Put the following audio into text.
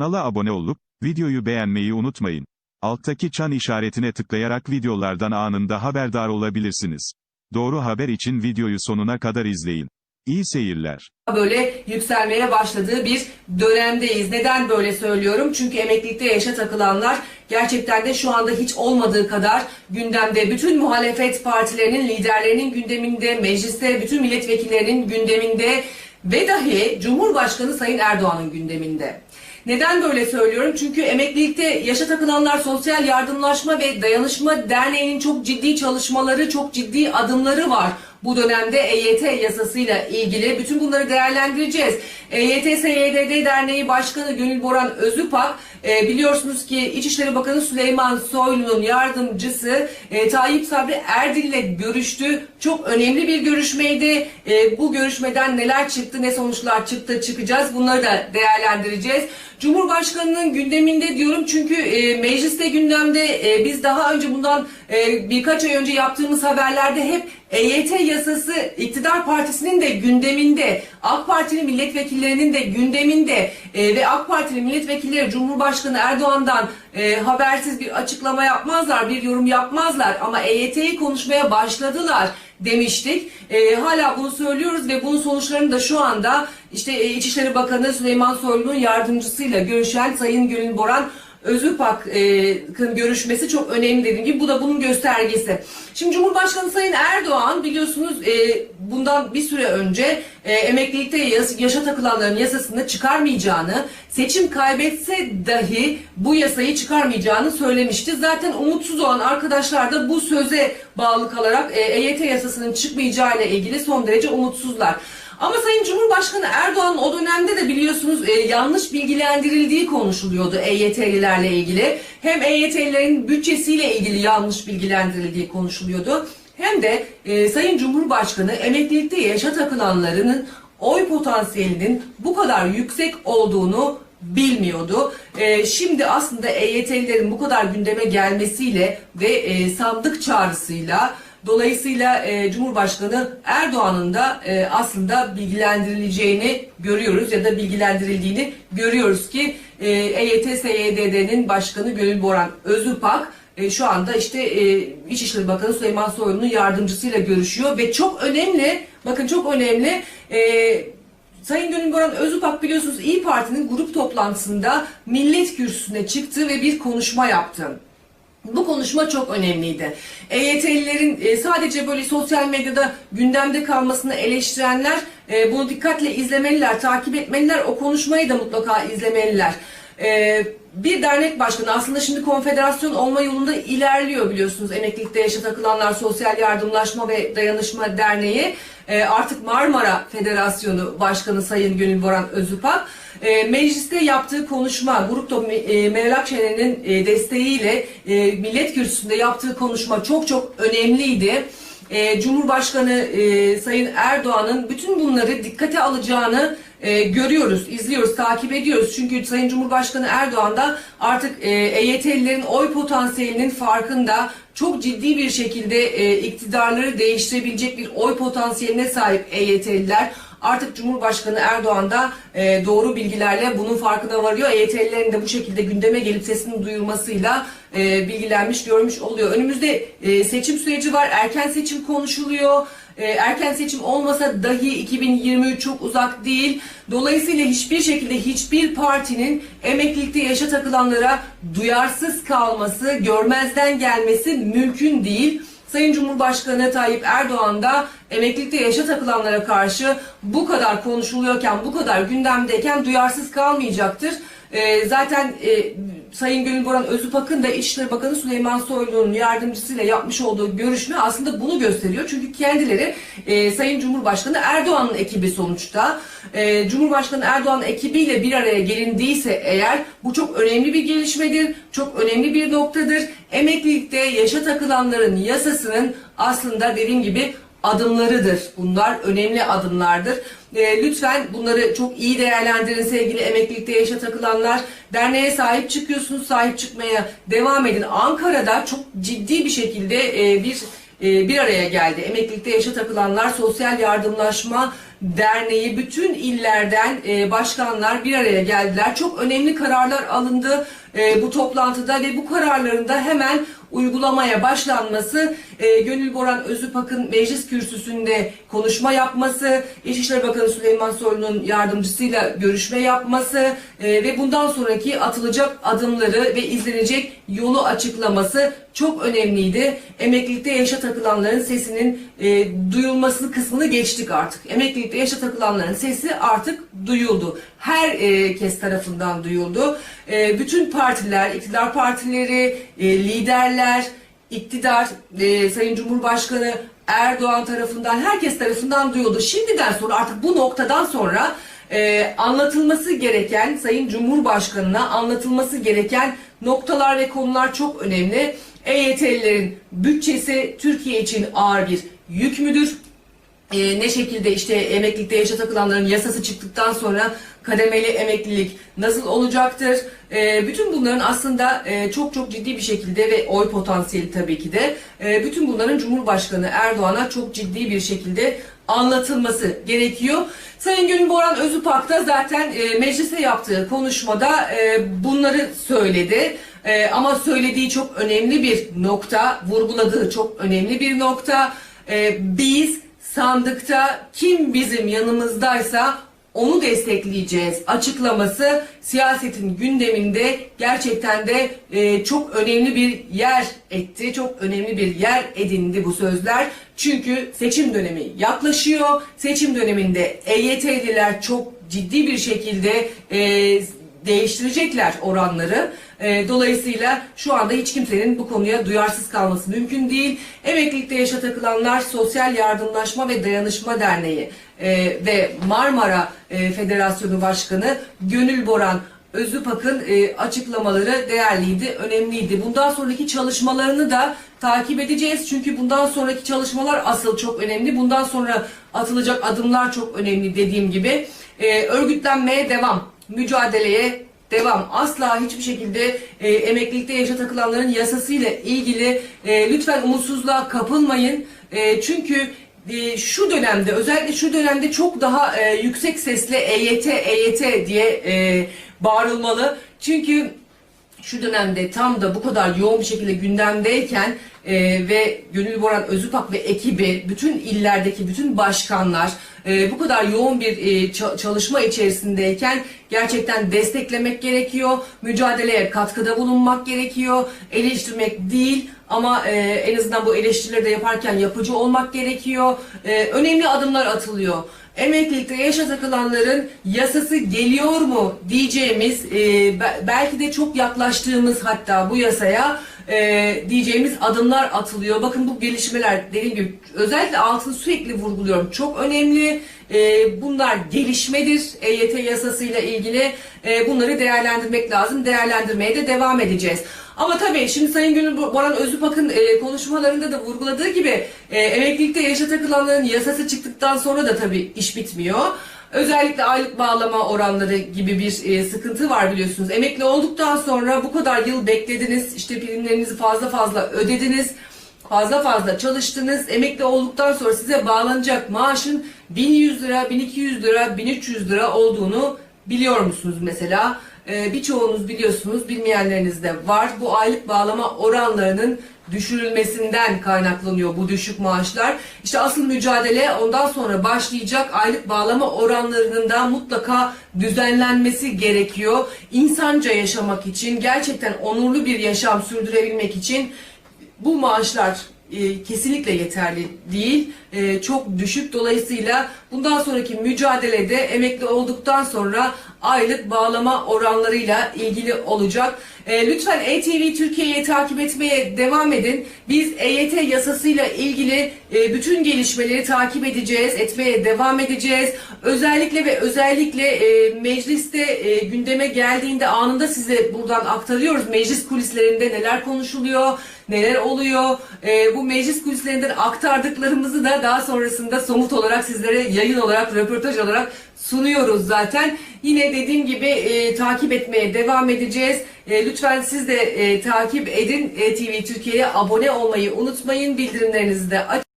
Kanala abone olup, videoyu beğenmeyi unutmayın. Alttaki çan işaretine tıklayarak videolardan anında haberdar olabilirsiniz. Doğru haber için videoyu sonuna kadar izleyin. İyi seyirler. böyle yükselmeye başladığı bir dönemdeyiz. Neden böyle söylüyorum? Çünkü emeklilikte yaşa takılanlar gerçekten de şu anda hiç olmadığı kadar gündemde. Bütün muhalefet partilerinin liderlerinin gündeminde, mecliste bütün milletvekillerinin gündeminde ve dahi Cumhurbaşkanı Sayın Erdoğan'ın gündeminde. Neden böyle söylüyorum? Çünkü emeklilikte yaşa takılanlar Sosyal Yardımlaşma ve Dayanışma Derneği'nin çok ciddi çalışmaları, çok ciddi adımları var. Bu dönemde EYT yasasıyla ilgili bütün bunları değerlendireceğiz. EYT SYDD Derneği Başkanı Gönül Boran Özüpak e, biliyorsunuz ki İçişleri Bakanı Süleyman Soylu'nun yardımcısı e, Tayyip Sabri Erdil ile görüştü. Çok önemli bir görüşmeydi. E, bu görüşmeden neler çıktı, ne sonuçlar çıktı çıkacağız. Bunları da değerlendireceğiz. Cumhurbaşkanının gündeminde diyorum çünkü e, mecliste gündemde e, biz daha önce bundan e, birkaç ay önce yaptığımız haberlerde hep EYT yasası iktidar partisinin de gündeminde, AK Partili milletvekillerinin de gündeminde e, ve AK Partili milletvekilleri Cumhurbaşkanı Erdoğan'dan e, habersiz bir açıklama yapmazlar, bir yorum yapmazlar ama EYT'yi konuşmaya başladılar demiştik. E, hala bunu söylüyoruz ve bunun sonuçlarını da şu anda işte e, İçişleri Bakanı Süleyman Soylu'nun yardımcısıyla görüşen Sayın Gönül Boran Özüpak'ın görüşmesi çok önemli dediğim gibi bu da bunun göstergesi. Şimdi Cumhurbaşkanı Sayın Erdoğan biliyorsunuz e, bundan bir süre önce e, emeklilikte yaşa takılanların yasasını çıkarmayacağını, seçim kaybetse dahi bu yasayı çıkarmayacağını söylemişti. Zaten umutsuz olan arkadaşlar da bu söze bağlı kalarak e, EYT yasasının çıkmayacağı ile ilgili son derece umutsuzlar. Ama Sayın Cumhurbaşkanı Erdoğan o dönemde de biliyorsunuz e, yanlış bilgilendirildiği konuşuluyordu EYT'lilerle ilgili. Hem EYT'lilerin bütçesiyle ilgili yanlış bilgilendirildiği konuşuluyordu. Hem de e, Sayın Cumhurbaşkanı emeklilikte yaşa takılanlarının oy potansiyelinin bu kadar yüksek olduğunu bilmiyordu. E, şimdi aslında EYT'lilerin bu kadar gündeme gelmesiyle ve e, sandık çağrısıyla Dolayısıyla e, Cumhurbaşkanı Erdoğan'ın da e, aslında bilgilendirileceğini görüyoruz ya da bilgilendirildiğini görüyoruz ki e, EYT SYDD'nin başkanı Gönül Boran Özüpak e, şu anda işte e, İçişleri Bakanı Süleyman Soylu'nun yardımcısıyla görüşüyor ve çok önemli bakın çok önemli e, Sayın Gönül Boran Özüpak biliyorsunuz İyi Parti'nin grup toplantısında millet kürsüsüne çıktı ve bir konuşma yaptı. Bu konuşma çok önemliydi. EYT'lilerin e, sadece böyle sosyal medyada gündemde kalmasını eleştirenler e, bunu dikkatle izlemeliler, takip etmeliler. O konuşmayı da mutlaka izlemeliler. E, bir dernek başkanı aslında şimdi konfederasyon olma yolunda ilerliyor biliyorsunuz. Emeklilikte yaşa takılanlar Sosyal Yardımlaşma ve Dayanışma Derneği artık Marmara Federasyonu Başkanı Sayın Gönül Boran Özüpak e, mecliste yaptığı konuşma, Grupta e, Meral Akşener'in e, desteğiyle e, millet kürsüsünde yaptığı konuşma çok çok önemliydi. E, Cumhurbaşkanı e, Sayın Erdoğan'ın bütün bunları dikkate alacağını e, görüyoruz, izliyoruz, takip ediyoruz. Çünkü Sayın Cumhurbaşkanı Erdoğan da artık e, EYT'lilerin oy potansiyelinin farkında çok ciddi bir şekilde e, iktidarları değiştirebilecek bir oy potansiyeline sahip EYT'liler. Artık Cumhurbaşkanı Erdoğan da e, doğru bilgilerle bunun farkına varıyor. EYT'lilerin de bu şekilde gündeme gelip sesini duyurmasıyla e, bilgilenmiş, görmüş oluyor. Önümüzde e, seçim süreci var, erken seçim konuşuluyor. E, erken seçim olmasa dahi 2023 çok uzak değil. Dolayısıyla hiçbir şekilde hiçbir partinin emeklilikte yaşa takılanlara duyarsız kalması, görmezden gelmesi mümkün değil. Sayın Cumhurbaşkanı Tayyip Erdoğan da emeklilikte yaşa takılanlara karşı bu kadar konuşuluyorken, bu kadar gündemdeyken duyarsız kalmayacaktır. E, zaten e, Sayın Gönül Boran Özüpak'ın da İçişleri Bakanı Süleyman Soylu'nun yardımcısıyla yapmış olduğu görüşme aslında bunu gösteriyor. Çünkü kendileri e, Sayın Cumhurbaşkanı Erdoğan'ın ekibi sonuçta. E, Cumhurbaşkanı Erdoğan ekibiyle bir araya gelindiyse eğer bu çok önemli bir gelişmedir. Çok önemli bir noktadır. Emeklilikte yaşa takılanların yasasının aslında dediğim gibi adımlarıdır. Bunlar önemli adımlardır. E, lütfen bunları çok iyi değerlendirin sevgili emeklilikte yaşa takılanlar. Derneğe sahip çıkıyorsunuz, sahip çıkmaya devam edin. Ankara'da çok ciddi bir şekilde e, bir e, bir araya geldi. Emeklilikte yaşa takılanlar Sosyal Yardımlaşma Derneği bütün illerden e, başkanlar bir araya geldiler. Çok önemli kararlar alındı e, bu toplantıda ve bu kararların da hemen uygulamaya başlanması, e, Gönül Boran Özüpak'ın meclis kürsüsünde konuşma yapması, İçişleri Bakanı Süleyman Soylu'nun yardımcısıyla görüşme yapması e, ve bundan sonraki atılacak adımları ve izlenecek yolu açıklaması çok önemliydi. Emeklilikte yaşa takılanların sesinin e, duyulması kısmını geçtik artık. Emeklilikte yaşa takılanların sesi artık duyuldu. Her e, kes tarafından duyuldu. E, bütün partiler, iktidar partileri, e, liderler, iktidar, e, Sayın Cumhurbaşkanı Erdoğan tarafından, herkes tarafından duyuldu. Şimdiden sonra artık bu noktadan sonra e, anlatılması gereken, Sayın Cumhurbaşkanı'na anlatılması gereken noktalar ve konular çok önemli. EYT'lilerin bütçesi Türkiye için ağır bir yük müdür? Ee, ne şekilde işte emeklilikte yaşa takılanların yasası çıktıktan sonra kademeli emeklilik nasıl olacaktır? Ee, bütün bunların aslında e, çok çok ciddi bir şekilde ve oy potansiyeli tabii ki de e, bütün bunların Cumhurbaşkanı Erdoğan'a çok ciddi bir şekilde anlatılması gerekiyor. Sayın Gönül Boran Özüpak da zaten e, meclise yaptığı konuşmada e, bunları söyledi. E, ama söylediği çok önemli bir nokta, vurguladığı çok önemli bir nokta. E, biz sandıkta kim bizim yanımızdaysa onu destekleyeceğiz açıklaması siyasetin gündeminde gerçekten de e, çok önemli bir yer etti. Çok önemli bir yer edindi bu sözler. Çünkü seçim dönemi yaklaşıyor. Seçim döneminde EYT'liler çok ciddi bir şekilde e, değiştirecekler oranları. E, dolayısıyla şu anda hiç kimsenin bu konuya duyarsız kalması mümkün değil. Emeklilikte yaşa takılanlar Sosyal Yardımlaşma ve Dayanışma Derneği e, ve Marmara e, Federasyonu Başkanı Gönül Boran Özüpak'ın e, açıklamaları değerliydi, önemliydi. Bundan sonraki çalışmalarını da takip edeceğiz. Çünkü bundan sonraki çalışmalar asıl çok önemli. Bundan sonra atılacak adımlar çok önemli dediğim gibi. E, örgütlenmeye devam, mücadeleye devam. Asla hiçbir şekilde e, emeklilikte yaşa takılanların yasasıyla ilgili e, lütfen umutsuzluğa kapılmayın. E, çünkü e, şu dönemde özellikle şu dönemde çok daha e, yüksek sesle EYT EYT diye e, bağırılmalı. Çünkü şu dönemde tam da bu kadar yoğun bir şekilde gündemdeyken e, ve Gönül Boran Özüpak ve ekibi, bütün illerdeki bütün başkanlar e, bu kadar yoğun bir e, ça- çalışma içerisindeyken gerçekten desteklemek gerekiyor, mücadeleye katkıda bulunmak gerekiyor, eleştirmek değil ama e, en azından bu eleştirileri de yaparken yapıcı olmak gerekiyor. E, önemli adımlar atılıyor emeklilikte yaşa takılanların yasası geliyor mu diyeceğimiz e, be- belki de çok yaklaştığımız hatta bu yasaya e, diyeceğimiz adımlar atılıyor. Bakın bu gelişmeler dediğim gibi özellikle altını sürekli vurguluyorum. Çok önemli. E, bunlar gelişmedir. EYT yasasıyla ilgili e, bunları değerlendirmek lazım. Değerlendirmeye de devam edeceğiz. Ama tabii şimdi Sayın Gönül Boran Özüpak'ın e, konuşmalarında da vurguladığı gibi e, emeklilikte yaşa takılanların yasası çıktıktan sonra da tabii iş bitmiyor. Özellikle aylık bağlama oranları gibi bir e, sıkıntı var biliyorsunuz. Emekli olduktan sonra bu kadar yıl beklediniz, işte primlerinizi fazla fazla ödediniz, fazla fazla çalıştınız. Emekli olduktan sonra size bağlanacak maaşın 1100 lira, 1200 lira, 1300 lira olduğunu biliyor musunuz mesela? Ee, birçoğunuz biliyorsunuz, bilmeyenleriniz de var. Bu aylık bağlama oranlarının düşürülmesinden kaynaklanıyor bu düşük maaşlar. İşte asıl mücadele ondan sonra başlayacak aylık bağlama oranlarının da mutlaka düzenlenmesi gerekiyor. İnsanca yaşamak için, gerçekten onurlu bir yaşam sürdürebilmek için bu maaşlar e, kesinlikle yeterli değil. E, çok düşük. Dolayısıyla bundan sonraki mücadelede emekli olduktan sonra aylık bağlama oranlarıyla ilgili olacak. E, lütfen ETV Türkiye'yi takip etmeye devam edin. Biz EYT yasasıyla ilgili e, bütün gelişmeleri takip edeceğiz, etmeye devam edeceğiz. Özellikle ve özellikle e, mecliste e, gündeme geldiğinde anında size buradan aktarıyoruz. Meclis kulislerinde neler konuşuluyor, neler oluyor. E, bu meclis kulislerinden aktardıklarımızı da daha sonrasında somut olarak sizlere yayın olarak, röportaj olarak sunuyoruz zaten. Yine dediğim gibi e, takip etmeye devam edeceğiz. E, lütfen siz de e, takip edin. E, TV Türkiye'ye abone olmayı unutmayın. Bildirimlerinizi de açın.